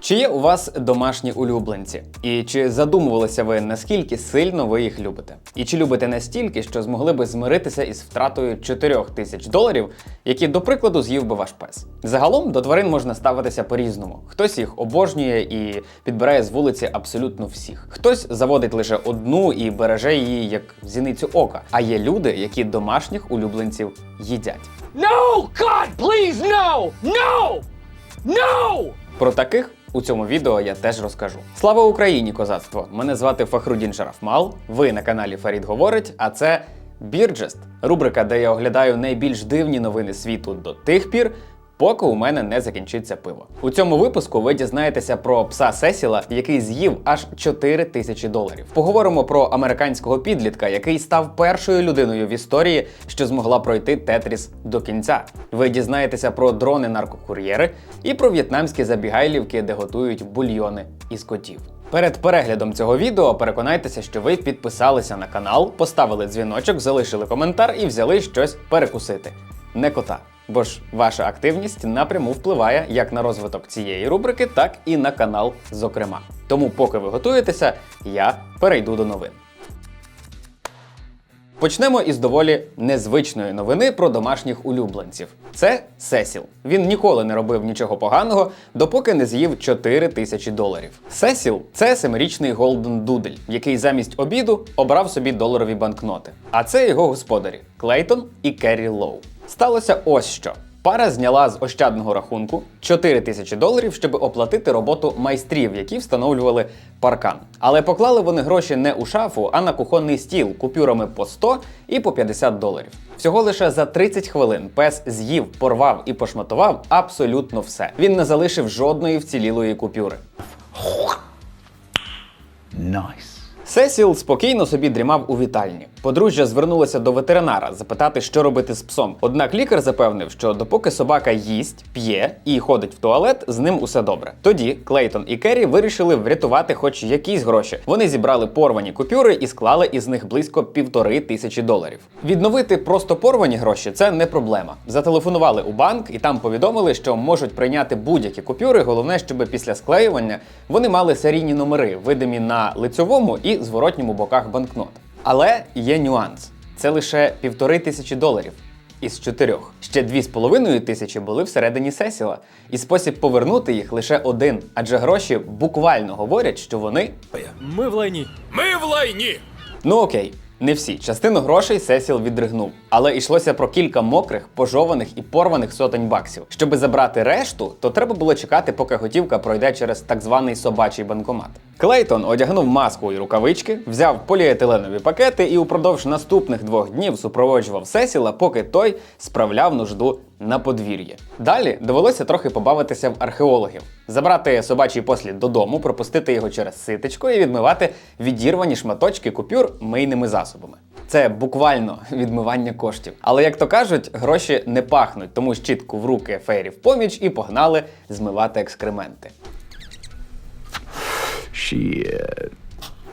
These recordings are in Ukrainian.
Чи є у вас домашні улюбленці? І чи задумувалися ви, наскільки сильно ви їх любите? І чи любите настільки, що змогли би змиритися із втратою 4 тисяч доларів, які, до прикладу, з'їв би ваш пес? Загалом до тварин можна ставитися по-різному. Хтось їх обожнює і підбирає з вулиці абсолютно всіх. Хтось заводить лише одну і береже її як зіницю ока. А є люди, які домашніх улюбленців їдять. No! God, please, no! No! No! Про таких у цьому відео я теж розкажу. Слава Україні, козацтво! Мене звати Фахрудін Шарафмал. Ви на каналі Фарід Говорить, а це Бірджест, рубрика, де я оглядаю найбільш дивні новини світу до тих пір. Поки у мене не закінчиться пиво. У цьому випуску ви дізнаєтеся про пса Сесіла, який з'їв аж 4 тисячі доларів. Поговоримо про американського підлітка, який став першою людиною в історії, що змогла пройти Тетріс до кінця. Ви дізнаєтеся про дрони наркокур'єри і про в'єтнамські забігайлівки, де готують бульйони із котів. Перед переглядом цього відео переконайтеся, що ви підписалися на канал, поставили дзвіночок, залишили коментар і взяли щось перекусити. Не кота. Бо ж ваша активність напряму впливає як на розвиток цієї рубрики, так і на канал, зокрема. Тому, поки ви готуєтеся, я перейду до новин. Почнемо із доволі незвичної новини про домашніх улюбленців. Це Сесіл. Він ніколи не робив нічого поганого, допоки не з'їв 4 тисячі доларів. Сесіл це семирічний Голден Дудель, який замість обіду обрав собі доларові банкноти. А це його господарі Клейтон і Керрі Лоу. Сталося ось що. Пара зняла з ощадного рахунку 4 тисячі доларів, щоб оплатити роботу майстрів, які встановлювали паркан. Але поклали вони гроші не у шафу, а на кухонний стіл купюрами по 100 і по 50 доларів. Всього лише за 30 хвилин пес з'їв, порвав і пошматував абсолютно все. Він не залишив жодної вцілілої купюри. Nice. Сесіл спокійно собі дрімав у вітальні. Подружжя звернулося до ветеринара запитати, що робити з псом. Однак лікар запевнив, що допоки собака їсть, п'є і ходить в туалет, з ним усе добре. Тоді Клейтон і Керрі вирішили врятувати хоч якісь гроші. Вони зібрали порвані купюри і склали із них близько півтори тисячі доларів. Відновити просто порвані гроші це не проблема. Зателефонували у банк і там повідомили, що можуть прийняти будь-які купюри. Головне, щоб після склеювання вони мали серійні номери, видимі на лицьовому і зворотньому боках банкнот. Але є нюанс: це лише півтори тисячі доларів. Із чотирьох ще дві з половиною тисячі були всередині сесіла, і спосіб повернути їх лише один, адже гроші буквально говорять, що вони Ми в лайні. Ми в лайні! Ну окей, не всі. Частину грошей Сесіл відригнув, але йшлося про кілька мокрих, пожованих і порваних сотень баксів. Щоби забрати решту, то треба було чекати, поки готівка пройде через так званий собачий банкомат. Клейтон одягнув маску і рукавички, взяв поліетиленові пакети і упродовж наступних двох днів супроводжував Сесіла, поки той справляв нужду на подвір'ї. Далі довелося трохи побавитися в археологів, забрати собачий послід додому, пропустити його через ситечко і відмивати відірвані шматочки купюр мийними засобами. Це буквально відмивання коштів. Але як то кажуть, гроші не пахнуть, тому щітку в руки фейрі в поміч і погнали змивати екскременти. Shit.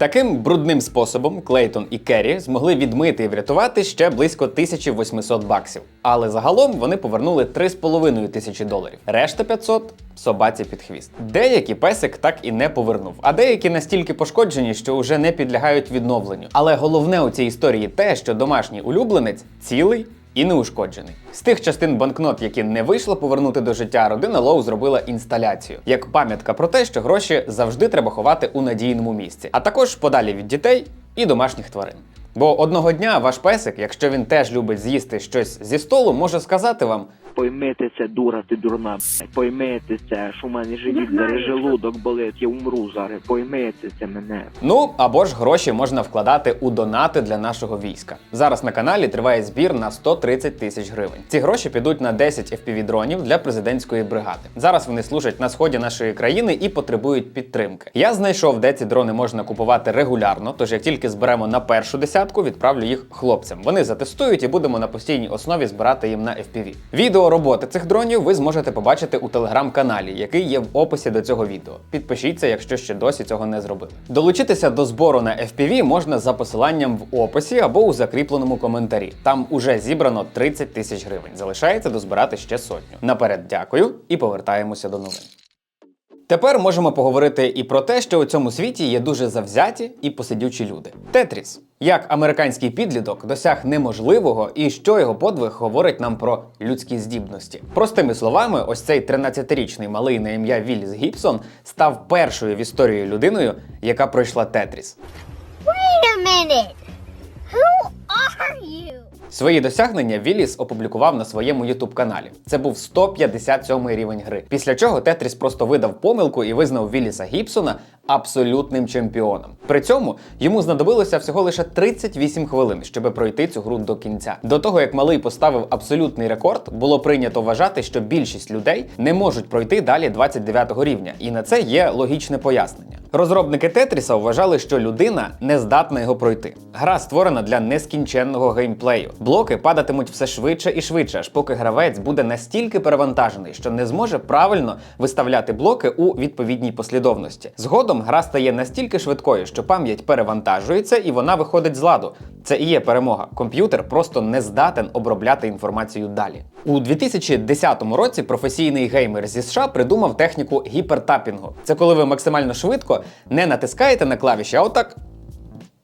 Таким брудним способом Клейтон і Керрі змогли відмити і врятувати ще близько 1800 баксів. Але загалом вони повернули 3,5 тисячі доларів. Решта 500 – собаці під хвіст. Деякі песик так і не повернув, а деякі настільки пошкоджені, що вже не підлягають відновленню. Але головне у цій історії те, що домашній улюбленець цілий і неушкоджений. З тих частин банкнот, які не вийшло повернути до життя, родина Лоу зробила інсталяцію як пам'ятка про те, що гроші завжди треба ховати у надійному місці, а також подалі від дітей і домашніх тварин. Бо одного дня ваш песик, якщо він теж любить з'їсти щось зі столу, може сказати вам: Поймете це, дура, ти дурна. Поймете це, що в мене живіт зараз желудок болить, я умру зараз. Поймете це мене. Ну або ж гроші можна вкладати у донати для нашого війська. Зараз на каналі триває збір на 130 тисяч гривень. Ці гроші підуть на 10 fpv дронів для президентської бригади. Зараз вони служать на сході нашої країни і потребують підтримки. Я знайшов, де ці дрони можна купувати регулярно. Тож як тільки зберемо на першу десятку, відправлю їх хлопцям. Вони затестують і будемо на постійній основі збирати їм на FPV. Відео роботи цих дронів ви зможете побачити у телеграм-каналі, який є в описі до цього відео. Підпишіться, якщо ще досі цього не зробили. Долучитися до збору на FPV можна за посиланням в описі або у закріпленому коментарі. Там уже зібрано 30 тисяч гривень. Залишається дозбирати ще сотню. Наперед дякую і повертаємося до новин. Тепер можемо поговорити і про те, що у цьому світі є дуже завзяті і посидючі люди. Тетріс, як американський підліток, досяг неможливого, і що його подвиг говорить нам про людські здібності. Простими словами, ось цей 13-річний малий на ім'я Вілліс Гібсон став першою в історії людиною, яка пройшла Тетріс. Wait a minute. Who are you? Свої досягнення Вілліс опублікував на своєму youtube каналі. Це був 157 рівень гри. Після чого Тетріс просто видав помилку і визнав Вілліса Гібсона абсолютним чемпіоном. При цьому йому знадобилося всього лише 38 хвилин, щоб пройти цю гру до кінця. До того як малий поставив абсолютний рекорд, було прийнято вважати, що більшість людей не можуть пройти далі 29 рівня, і на це є логічне пояснення. Розробники Тетріса вважали, що людина не здатна його пройти. Гра створена для нескінченного геймплею. Блоки падатимуть все швидше і швидше, аж поки гравець буде настільки перевантажений, що не зможе правильно виставляти блоки у відповідній послідовності. Згодом гра стає настільки швидкою, що пам'ять перевантажується і вона виходить з ладу. Це і є перемога. Комп'ютер просто не здатен обробляти інформацію далі. У 2010 році професійний геймер зі США придумав техніку гіпертапінгу. Це коли ви максимально швидко не натискаєте на клавіші, а отак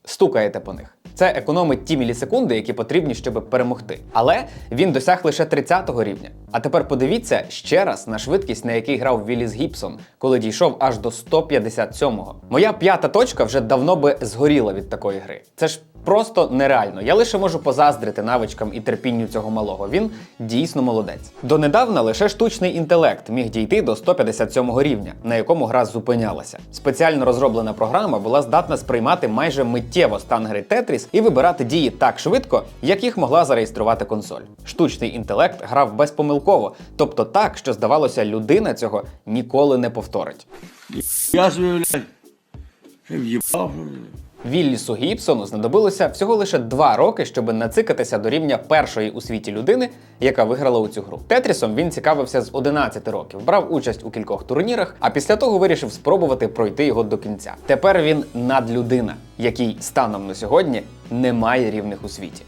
стукаєте по них. Це економить ті мілісекунди, які потрібні, щоб перемогти. Але він досяг лише 30-го рівня. А тепер подивіться ще раз на швидкість, на якій грав Віліс Гібсон, коли дійшов аж до 157-го. Моя п'ята точка вже давно би згоріла від такої гри. Це ж просто нереально. Я лише можу позаздрити навичкам і терпінню цього малого. Він дійсно молодець. Донедавна лише штучний інтелект міг дійти до 157 рівня, на якому гра зупинялася. Спеціально розроблена програма була здатна сприймати майже миттєво стан гри Тетріс і вибирати дії так швидко, як їх могла зареєструвати консоль. Штучний інтелект грав безпомилково, тобто так, що здавалося, людина цього ніколи не повторить. Я собі, блядь, в'їбав. Віллісу Гібсону знадобилося всього лише два роки, щоб нацикатися до рівня першої у світі людини, яка виграла у цю гру. Тетрісом він цікавився з 11 років, брав участь у кількох турнірах, а після того вирішив спробувати пройти його до кінця. Тепер він надлюдина, який станом на сьогодні немає рівних у світі.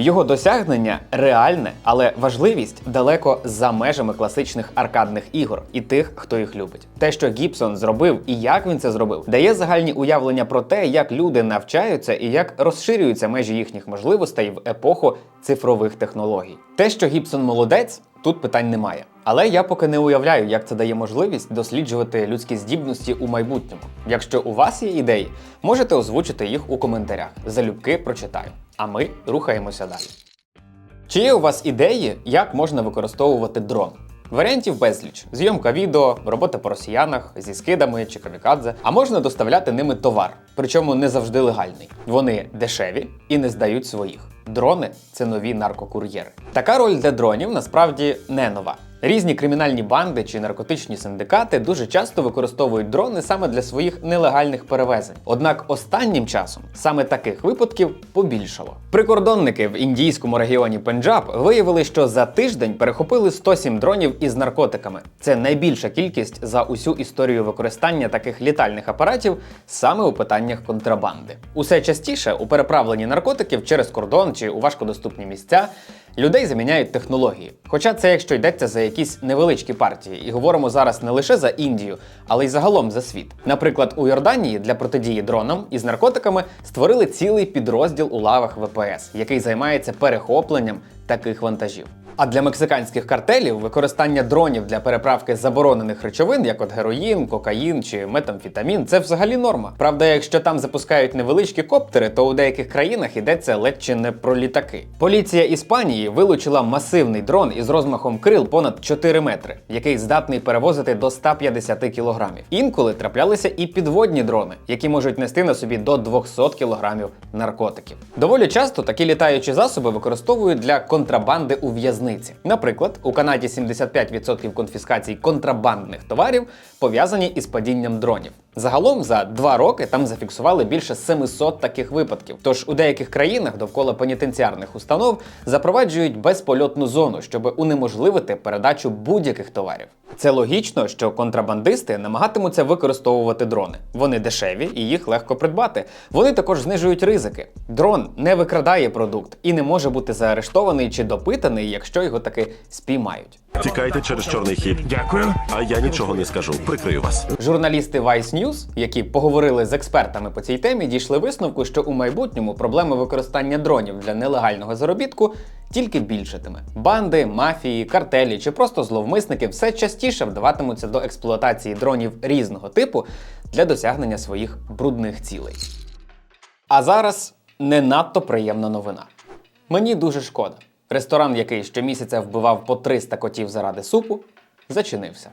Його досягнення реальне, але важливість далеко за межами класичних аркадних ігор і тих, хто їх любить. Те, що Гібсон зробив і як він це зробив, дає загальні уявлення про те, як люди навчаються і як розширюються межі їхніх можливостей в епоху цифрових технологій. Те, що Гібсон молодець, тут питань немає. Але я поки не уявляю, як це дає можливість досліджувати людські здібності у майбутньому. Якщо у вас є ідеї, можете озвучити їх у коментарях. Залюбки прочитаю. А ми рухаємося далі. Чи є у вас ідеї, як можна використовувати дрон? Варіантів безліч: зйомка відео, робота по росіянах зі скидами чи камікадзе, а можна доставляти ними товар, причому не завжди легальний. Вони дешеві і не здають своїх. Дрони це нові наркокур'єри. Така роль для дронів насправді не нова. Різні кримінальні банди чи наркотичні синдикати дуже часто використовують дрони саме для своїх нелегальних перевезень. Однак останнім часом саме таких випадків побільшало. Прикордонники в індійському регіоні Пенджаб виявили, що за тиждень перехопили 107 дронів із наркотиками. Це найбільша кількість за усю історію використання таких літальних апаратів саме у питаннях контрабанди. Усе частіше у переправленні наркотиків через кордон чи у важкодоступні місця людей заміняють технології. Хоча це якщо йдеться за якісь невеличкі партії, і говоримо зараз не лише за Індію, але й загалом за світ. Наприклад, у Йорданії для протидії дронам із наркотиками створили цілий підрозділ у лавах ВПС, який займається перехопленням таких вантажів. А для мексиканських картелів використання дронів для переправки заборонених речовин, як от героїн, кокаїн чи метамфетамін, це взагалі норма. Правда, якщо там запускають невеличкі коптери, то у деяких країнах йдеться ледь чи не про літаки. Поліція Іспанії вилучила масивний дрон із розмахом крил понад 4 метри, який здатний перевозити до 150 кілограмів. Інколи траплялися і підводні дрони, які можуть нести на собі до 200 кілограмів наркотиків. Доволі часто такі літаючі засоби використовують для контрабанди у в'язниці. Наприклад, у Канаді 75% конфіскацій контрабандних товарів пов'язані із падінням дронів. Загалом за два роки там зафіксували більше 700 таких випадків. Тож у деяких країнах довкола пенітенціарних установ запроваджують безпольотну зону, щоб унеможливити передачу будь-яких товарів. Це логічно, що контрабандисти намагатимуться використовувати дрони. Вони дешеві і їх легко придбати. Вони також знижують ризики. Дрон не викрадає продукт і не може бути заарештований чи допитаний, якщо його таки спіймають. Тікайте через чорний хід. Дякую. А я нічого не скажу. Прикрию вас. Журналісти Vice News, які поговорили з експертами по цій темі, дійшли висновку, що у майбутньому проблема використання дронів для нелегального заробітку тільки більшатиме. Банди, мафії, картелі чи просто зловмисники все частіше вдаватимуться до експлуатації дронів різного типу для досягнення своїх брудних цілей. А зараз не надто приємна новина. Мені дуже шкода. Ресторан, який щомісяця вбивав по 300 котів заради супу, зачинився.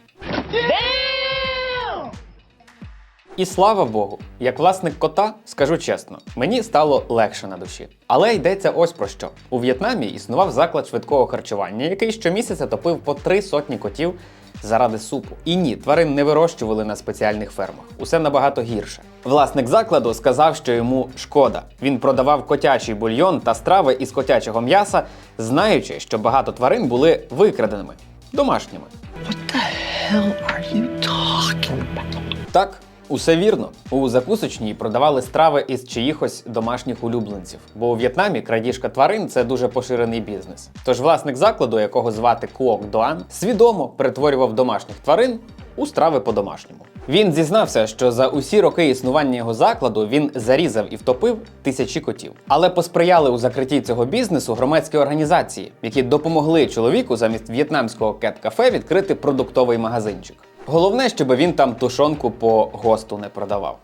І слава Богу, як власник кота, скажу чесно, мені стало легше на душі. Але йдеться ось про що: у В'єтнамі існував заклад швидкого харчування, який щомісяця топив по три сотні котів заради супу. І ні, тварин не вирощували на спеціальних фермах. Усе набагато гірше. Власник закладу сказав, що йому шкода. Він продавав котячий бульйон та страви із котячого м'яса, знаючи, що багато тварин були викраденими домашніми. Так, усе вірно. У закусочній продавали страви із чиїхось домашніх улюбленців. Бо у В'єтнамі крадіжка тварин це дуже поширений бізнес. Тож власник закладу, якого звати Куок Доан, свідомо перетворював домашніх тварин у страви по-домашньому. Він зізнався, що за усі роки існування його закладу він зарізав і втопив тисячі котів. Але посприяли у закритті цього бізнесу громадські організації, які допомогли чоловіку замість в'єтнамського кет-кафе відкрити продуктовий магазинчик. Головне, щоб він там тушонку по госту не продавав.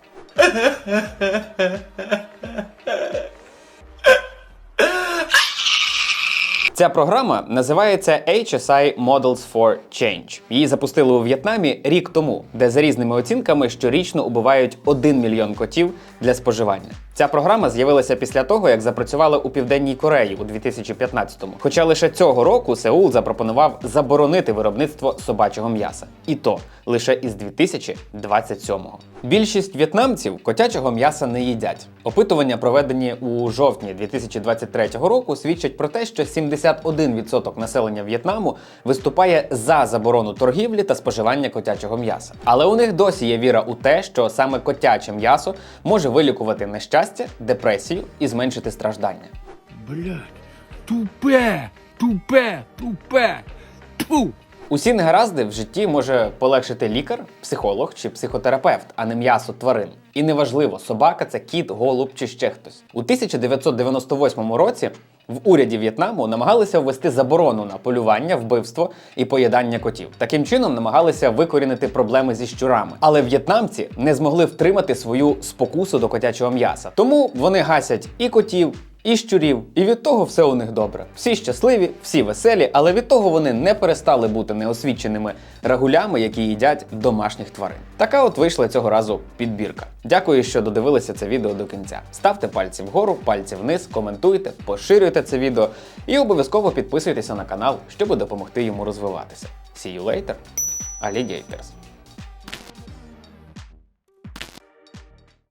Ця програма називається HSI Models for Change. Її запустили у В'єтнамі рік тому, де за різними оцінками щорічно убивають 1 мільйон котів для споживання. Ця програма з'явилася після того, як запрацювала у Південній Кореї у 2015-му. Хоча лише цього року Сеул запропонував заборонити виробництво собачого м'яса. І то лише із 2027-го. Більшість в'єтнамців котячого м'яса не їдять. Опитування, проведені у жовтні 2023 року, свідчать про те, що 71% населення В'єтнаму виступає за заборону торгівлі та споживання котячого м'яса. Але у них досі є віра у те, що саме котяче м'ясо може вилікувати нещастя, депресію і зменшити страждання. Блядь, тупе, тупе, тупе. Тьфу. Усі негаразди в житті може полегшити лікар, психолог чи психотерапевт, а не м'ясо тварин. І неважливо, собака це кіт, голуб чи ще хтось. У 1998 році в уряді В'єтнаму намагалися ввести заборону на полювання, вбивство і поїдання котів. Таким чином намагалися викорінити проблеми зі щурами. Але в'єтнамці не змогли втримати свою спокусу до котячого м'яса. Тому вони гасять і котів, і щурів, і від того все у них добре. Всі щасливі, всі веселі, але від того вони не перестали бути неосвіченими рагулями, які їдять домашніх тварин. Така от вийшла цього разу підбірка. Дякую, що додивилися це відео до кінця. Ставте пальці вгору, пальці вниз, коментуйте, поширюйте це відео і обов'язково підписуйтеся на канал, щоб допомогти йому розвиватися. See you later, alligators!